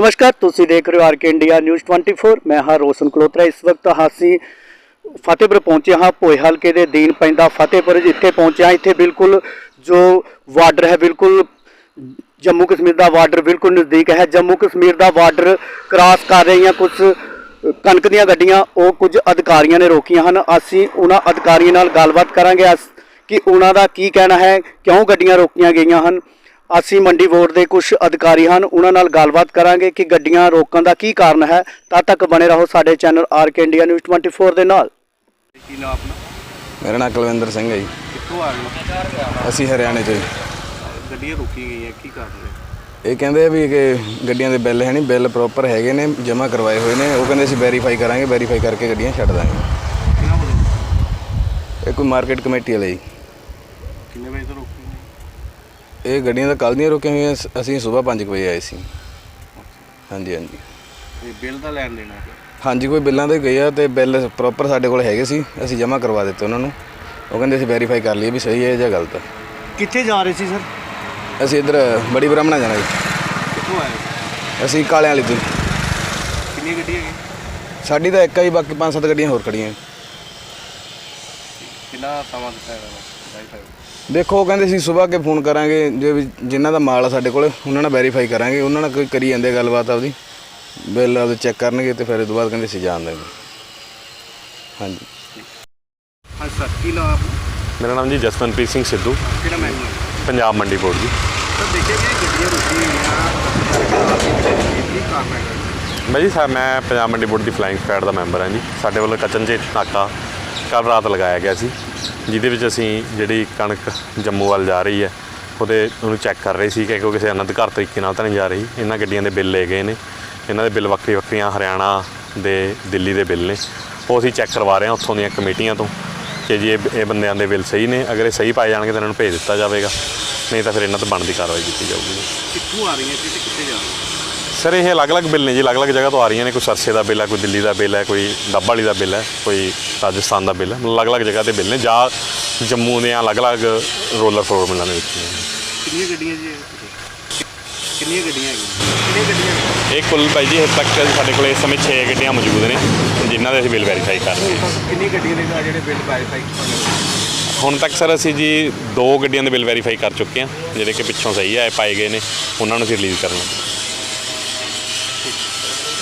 ਨਮਸਕਾਰ, ਤੁਸੀਂ ਦੇਖ ਰਹੇ ਹੋ ਆਰਕੇ ਇੰਡੀਆ ਨਿਊਜ਼ 24 ਮੈਂ ਹਾਂ ਰੋਸ਼ਨ ਕਲੋਤਰਾ ਇਸ ਵਕਤ ਹਾਸੀ ਫਤਿਹਪੁਰ ਪਹੁੰਚੇ ਹਾਂ, ਭੋਏ ਹਲਕੇ ਦੇ ਦੀਨ ਪੈਂਦਾ ਫਤਿਹਪੁਰ ਇੱਥੇ ਪਹੁੰਚਿਆ। ਇੱਥੇ ਬਿਲਕੁਲ ਜੋ ਵਾਰਡਰ ਹੈ, ਬਿਲਕੁਲ ਜੰਮੂ ਕਸ਼ਮੀਰ ਦਾ ਵਾਰਡਰ ਬਿਲਕੁਲ ਨਜ਼ਦੀਕ ਹੈ। ਜੰਮੂ ਕਸ਼ਮੀਰ ਦਾ ਵਾਰਡਰ ਕ੍ਰਾਸ ਕਰ ਰਹੀਆਂ ਕੁਝ ਕਣਕ ਦੀਆਂ ਗੱਡੀਆਂ, ਉਹ ਕੁਝ ਅਧਿਕਾਰੀਆਂ ਨੇ ਰੋਕੀਆਂ ਹਨ। ਅਸੀਂ ਉਹਨਾਂ ਅਧਿਕਾਰੀਆਂ ਨਾਲ ਗੱਲਬਾਤ ਕਰਾਂਗੇ। ਅਸ- ਕਿ ਉਹਨਾਂ ਦਾ ਕੀ ਕਹਿਣਾ ਹੈ, ਕਿਉਂ ਗੱਡੀਆਂ ਰੋਕੀਆਂ ਗਈਆਂ ਹਨ? ਅਸੀਂ ਮੰਡੀ ਬੋਰਡ ਦੇ ਕੁਝ ਅਧਿਕਾਰੀ ਹਨ ਉਹਨਾਂ ਨਾਲ ਗੱਲਬਾਤ ਕਰਾਂਗੇ ਕਿ ਗੱਡੀਆਂ ਰੋਕਣ ਦਾ ਕੀ ਕਾਰਨ ਹੈ। ਤਦ ਤੱਕ ਬਣੇ ਰਹੋ ਸਾਡੇ ਚੈਨਲ ਆਰਕੇ ਇੰਡੀਆ ਨਿਊਜ਼ 24 ਦੇ ਨਾਲ। ਕੀ ਨਾਮ ਆਪਣਾ? ਮੇਰਾ ਨਾਮ ਕੁਲਵਿੰਦਰ ਸਿੰਘ ਹੈ ਜੀ। ਕਿੱਥੋਂ ਆ ਰਹੇ ਹੋ? ਅਸੀਂ ਹਰਿਆਣੇ ਤੋਂ ਜੀ। ਗੱਡੀਆਂ ਰੋਕੀ ਗਈਆਂ ਕੀ ਕਾਰਨ ਹੈ ਇਹ ਕਹਿੰਦੇ ਆ ਵੀ ਕਿ ਗੱਡੀਆਂ ਦੇ ਬਿੱਲ ਹੈ ਨਹੀਂ ਬਿੱਲ ਪ੍ਰੋਪਰ ਹੈਗੇ ਨੇ ਜਮ੍ਹਾਂ ਕਰਵਾਏ ਹੋਏ ਨੇ। ਉਹ ਕਹਿੰਦੇ ਅਸੀਂ ਵੈਰੀਫਾਈ ਕਰਾਂਗੇ ਵੈਰੀਫਾਈ ਕਰਕੇ ਗੱਡੀਆਂ ਛੱਡ ਦਾਂਗੇ। ਇਹ ਕੋਈ ਮਾਰਕੀਟ ਕਮੇਟੀ ਵਾਲੇ ਜੀ। ਕਿੰਨੇ ਵਜੇ ਤੋਂ ਰੋਕੀ ਇਹ ਗੱਡੀਆਂ ਤਾਂ ਕੱਲ੍ਹ ਦੀਆਂ ਰੁਕੀਆਂ ਹੋਈਆਂ ਸ- ਅਸੀਂ ਸਵੇਰ 5 ਵਜੇ ਆਏ ਸੀ। ਹਾਂਜੀ ਹਾਂਜੀ। ਤੇ ਬਿੱਲ ਦਾ ਲੈਣ ਦੇਣਾ ਹੈ। ਹਾਂਜੀ ਕੋਈ ਬਿੱਲਾਂ ਦੇ ਗਏ ਆ ਤੇ ਬਿੱਲ ਪ੍ਰੋਪਰ ਸਾਡੇ ਕੋਲ ਹੈਗੇ ਸੀ ਅਸੀਂ ਜਮ੍ਹਾਂ ਕਰਵਾ ਦਿੱਤੇ ਉਹਨਾਂ ਨੂੰ। ਉਹ ਕਹਿੰਦੇ ਅਸੀਂ ਵੈਰੀਫਾਈ ਕਰ ਲਈਏ ਵੀ ਸਹੀ ਹੈ ਜਾਂ ਗਲਤ ਹੈ। ਕਿੱਥੇ ਜਾ ਰਹੇ ਸੀ ਸਰ? ਅਸੀਂ ਇੱਧਰ ਬੜੀ ਬ੍ਰਾਹਮਣਾ ਜਾਣਾ ਜੀ। ਕਿੱਥੋਂ ਆਏ? ਹੋ? ਅਸੀਂ ਕਾਲਿਆਂ ਵਾਲੀ ਤੋਂ। ਕਿੰਨੀਆਂ ਗੱਡੀਆਂ ਗਈਆਂ ਸਾਡੀ ਤਾਂ ਇੱਕ ਆ ਜੀ ਬਾਕੀ ਪੰਜ ਸੱਤ ਗੱਡੀਆਂ ਹੋਰ ਖੜੀਆਂ ਕਿੰਨਾ ਸਮਾਂ ਦਿੱਤਾ ਹੈ ਵਾਈਫਾਈ ਦੇਖੋ ਉਹ ਕਹਿੰਦੇ ਸੀ ਸਵੇਰ ਕੇ ਫੋਨ ਕਰਾਂਗੇ ਜੇ ਵੀ ਜਿਨ੍ਹਾਂ ਦਾ ਮਾਲ ਆ ਸਾਡੇ ਕੋਲ ਉਹਨਾਂ ਨਾਲ ਵੈਰੀਫਾਈ ਕਰਾਂਗੇ ਉਹਨਾਂ ਨਾਲ ਕੋਈ ਕਰੀ ਜਾਂਦੇ ਗੱਲਬਾਤ ਆਪਦੀ। ਬਿੱਲ ਆਪਦੇ ਚੈੱਕ ਕਰਨਗੇ ਤੇ ਫਿਰ ਇਹ ਤੋਂ ਬਾਅਦ ਕਹਿੰਦੇ ਸੀ ਜਾਣ ਦੇਣਗੇ ਹਾਂਜੀ। ਹਾਂ ਸਰ ਕੀ ਨਾਮ ਆਪਣਾ? ਮੇਰਾ ਨਾਮ ਜੀ ਜਸਵੰਤਪ੍ਰੀਤ ਸਿੰਘ ਸਿੱਧੂ। ਕਿਹੜਾ ਮਹਿਕਮਾ ਪੰਜਾਬ ਮੰਡੀ ਬੋਰਡ ਜੀ। ਸਰ ਦੇਖਿਆ ਗਿਆ ਗੱਡੀਆਂ ਰੁਕੀ ਗਈਆਂ ਕੀ ਕਾਰਨ ਹੈ? ਮੈਂ ਜੀ ਸਾ ਮੈਂ ਪੰਜਾਬ ਮੰਡੀ ਬੋਰਡ ਦੀ ਫਲਾਈਂਗ ਸਕੁਐਡ ਦਾ ਮੈਂਬਰ ਹਾਂ ਜੀ। ਸਾਡੇ ਵੱਲੋਂ ਕਚਨਜੀਤ ਨਾਕਾ ਕੱਲ੍ਹ ਰਾਤ ਲਗਾਇਆ ਗਿਆ ਸੀ। ਜਿਹਦੇ ਵਿੱਚ ਅਸੀਂ ਜਿਹੜੀ ਕਣਕ ਜੰਮੂ ਵੱਲ ਜਾ ਰਹੀ ਹੈ, ਉਹਦੇ ਉਹਨੂੰ ਚੈੱਕ ਕਰ ਰਹੇ ਸੀ ਕਿ ਕੋਈ ਕਿਸੇ ਅਨਧਿਕਾਰ ਤਰੀਕੇ ਨਾਲ ਤਾਂ ਨਹੀਂ ਜਾ ਰਹੀ। ਇਹਨਾਂ ਗੱਡੀਆਂ ਦੇ ਬਿੱਲ ਲਏ ਗਏ ਨੇ। ਇਹਨਾਂ ਦੇ ਬਿੱਲ ਵੱਖਰੀ ਵੱਖਰੀਆਂ ਹਰਿਆਣਾ ਦੇ, ਦਿੱਲੀ ਦੇ ਬਿੱਲ ਨੇ। ਉਹ ਅਸੀਂ ਚੈੱਕ ਕਰਵਾ ਰਹੇ ਹਾਂ ਉੱਥੋਂ ਦੀਆਂ ਕਮੇਟੀਆਂ ਤੋਂ ਕਿ ਜੀ ਇਹ ਬੰਦਿਆਂ ਦੇ ਬਿੱਲ ਸਹੀ ਨੇ। ਅਗਰ ਇਹ ਸਹੀ ਪਾਏ ਜਾਣਗੇ ਤਾਂ ਇਹਨਾਂ ਨੂੰ ਭੇਜ ਦਿੱਤਾ ਜਾਵੇਗਾ। ਨਹੀਂ ਤਾਂ ਫਿਰ ਇਹਨਾਂ ਤੋਂ ਬਣਦੀ ਕਾਰਵਾਈ ਕੀਤੀ ਜਾਊਗੀ। ਕਿੱਥੋਂ ਆ ਰਹੀਆਂ ਤੇ ਕਿੱਥੇ ਜਾ ਰਹੀਆਂ? ਸਰ ਇਹ ਅਲੱਗ-ਅਲੱਗ ਬਿੱਲ ਨੇ ਜੀ ਅਲੱਗ-ਅਲੱਗ ਜਗ੍ਹਾ ਤੋਂ ਆ ਰਹੀਆਂ ਨੇ। ਕੋਈ ਸਰਸੇ ਦਾ ਬਿੱਲ ਹੈ ਕੋਈ ਦਿੱਲੀ ਦਾ ਬਿੱਲ ਹੈ ਕੋਈ ਡੱਬ ਵਾਲੀ ਦਾ ਬਿੱਲ ਹੈ ਕੋਈ ਰਾਜਸਥਾਨ ਦਾ ਬਿੱਲ ਹੈ। ਮਤਲਬ ਅਲੱਗ-ਅਲੱਗ ਜਗ੍ਹਾ ਤੇ ਬਿੱਲ ਨੇ। ਜਾਂ ਜੰਮੂ ਦੇ ਅਲੱਗ-ਅਲੱਗ ਰੋਲਰ ਫੋਰਮੂਲਾ ਦੇ ਵਿੱਚ। ਕਿੰਨੀਆਂ ਗੱਡੀਆਂ ਜੀ? ਕਿੰਨੀਆਂ ਗੱਡੀਆਂ ਕਿੰਨੀਆਂ ਗੱਡੀਆਂ? ਇਹ ਕੁੱਲ ਭਾਈ ਜੀ ਹਜੇ ਤੱਕ ਸਾਡੇ ਕੋਲ ਇਸ ਸਮੇਂ 6 ਗੱਡੀਆਂ ਮੌਜੂਦ ਨੇ ਜਿਨ੍ਹਾਂ ਦੇ ਅਸੀਂ ਬਿੱਲ ਵੈਰੀਫਾਈ ਕਰ ਰਹੇ ਹਾਂ। ਕਿੰਨੀਆਂ ਗੱਡੀਆਂ ਦੇ ਨਾਲ ਜਿਹੜੇ ਬਿੱਲ ਵੈਰੀਫਾਈ ਹੁਣ ਤੱਕ ਸਰ ਅਸੀਂ ਜੀ ਦੋ ਗੱਡੀਆਂ ਦੇ ਬਿੱਲ ਵੈਰੀਫਾਈ ਕਰ ਚੁੱਕੇ ਹਾਂ ਜਿਹੜੇ ਕਿ ਪਿੱਛੋਂ ਸਹੀ ਹੈ ਪਾਏ ਗਏ ਨੇ ਉਹਨਾਂ ਨੂੰ ਅਸੀਂ ਰਿਲੀਜ਼ ਕਰਨਾ Thank you.